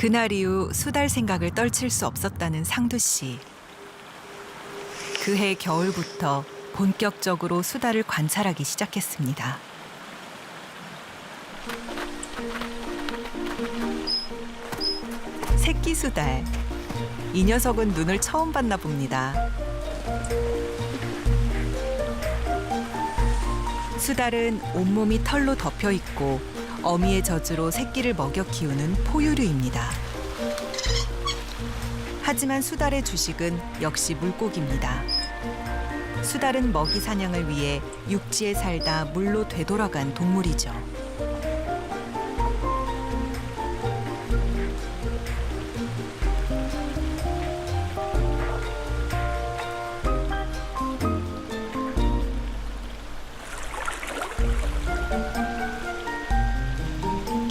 그날 이후 수달 생각을 떨칠 수 없었다는 상두 씨. 그해 겨울부터 본격적으로 수달을 관찰하기 시작했습니다. 새끼 수달. 이 녀석은 눈을 처음 봤나 봅니다. 수달은 온몸이 털로 덮여 있고 어미의 젖으로 새끼를 먹여 키우는 포유류입니다. 하지만 수달의 주식은 역시 물고기입니다. 수달은 먹이 사냥을 위해 육지에 살다 물로 되돌아간 동물이죠.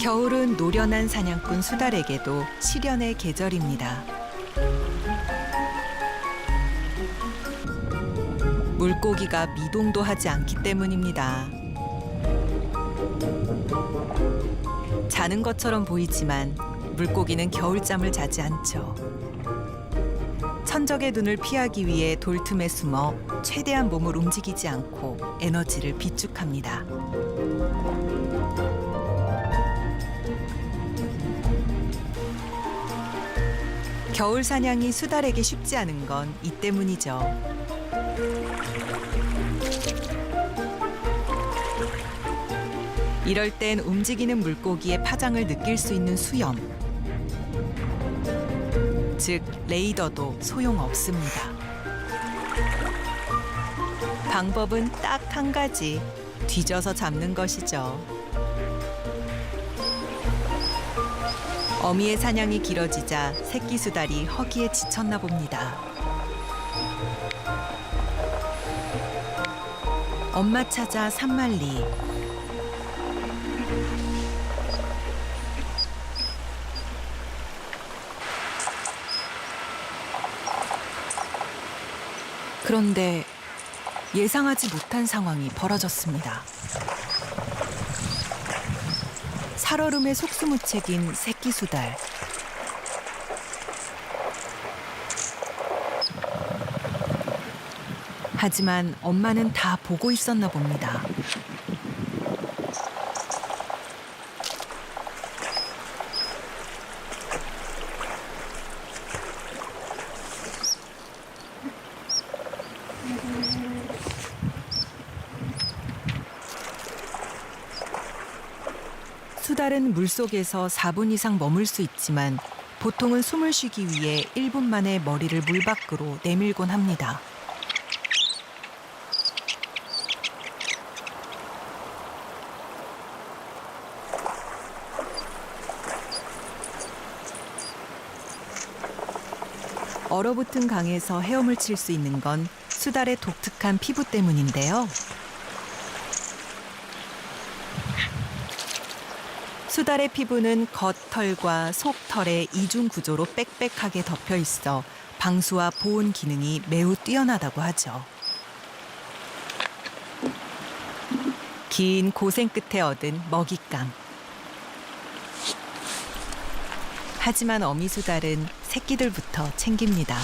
겨울은 노련한 사냥꾼 수달에게도 시련의 계절입니다. 물고기가 미동도 하지 않기 때문입니다. 자는 것처럼 보이지만 물고기는 겨울잠을 자지 않죠. 천적의 눈을 피하기 위해 돌틈에 숨어 최대한 몸을 움직이지 않고 에너지를 비축합니다. 겨울 사냥이 수달에게 쉽지 않은 건 이 때문이죠. 이럴 땐 움직이는 물고기의 파장을 느낄 수 있는 수염, 즉 레이더도 소용없습니다. 방법은 딱 한 가지, 뒤져서 잡는 것이죠. 어미의 사냥이 길어지자 새끼 수달이 허기에 지쳤나 봅니다. 엄마 찾아 산만리. 그런데 예상하지 못한 상황이 벌어졌습니다. 살얼음에 속수무책인 새끼 수달. 하지만 엄마는 다 보고 있었나 봅니다. 수달은 물속에서 4분 이상 머물 수 있지만 보통은 숨을 쉬기 위해 1분 만에 머리를 물 밖으로 내밀곤 합니다. 얼어붙은 강에서 헤엄을 칠 수 있는 건 수달의 독특한 피부 때문인데요. 수달의 피부는 겉털과 속털의 이중 구조로 빽빽하게 덮여 있어 방수와 보온 기능이 매우 뛰어나다고 하죠. 긴 고생 끝에 얻은 먹잇감. 하지만 어미수달은 새끼들부터 챙깁니다.